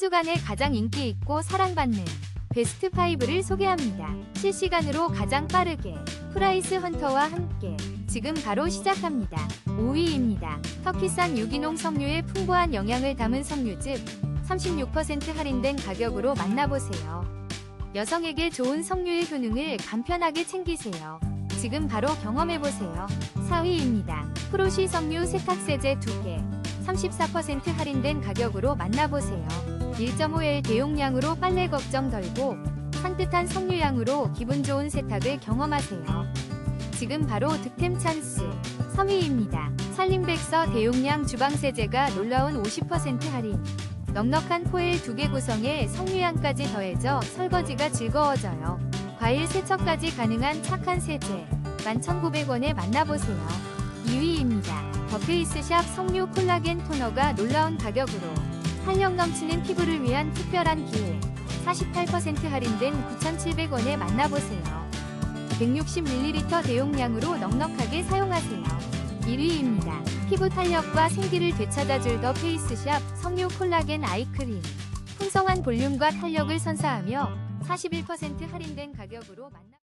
주간에 가장 인기 있고 사랑받는 베스트 5를 소개합니다. 실시간으로 가장 빠르게 프라이스 헌터와 함께 지금 바로 시작합니다. 5위입니다. 터키산 유기농 석류의 풍부한 영양을 담은 석류즙 36% 할인된 가격으로 만나보세요. 여성에게 좋은 석류의 효능을 간편하게 챙기세요. 지금 바로 경험해보세요. 4위입니다. 프로시 석류 세탁세제 2개 34% 할인된 가격으로 만나보세요. 1.5L 대용량으로 빨래 걱정 덜고 산뜻한 석류향으로 기분 좋은 세탁을 경험하세요. 지금 바로 득템 찬스 3위입니다. 살림백서 대용량 주방세제가 놀라운 50% 할인 넉넉한 포일 2개 구성에 석류향까지 더해져 설거지가 즐거워져요. 과일 세척까지 가능한 착한 세제 11,900원에 만나보세요. 2위입니다. 더페이스샵 석류 콜라겐 토너가 놀라운 가격으로 탄력 넘치는 피부를 위한 특별한 기회 48% 할인된 9,700원에 만나보세요. 160ml 대용량으로 넉넉하게 사용하세요. 1위입니다. 피부 탄력과 생기를 되찾아줄 더 페이스샵 석류 콜라겐 아이크림 풍성한 볼륨과 탄력을 선사하며 41% 할인된 가격으로 만나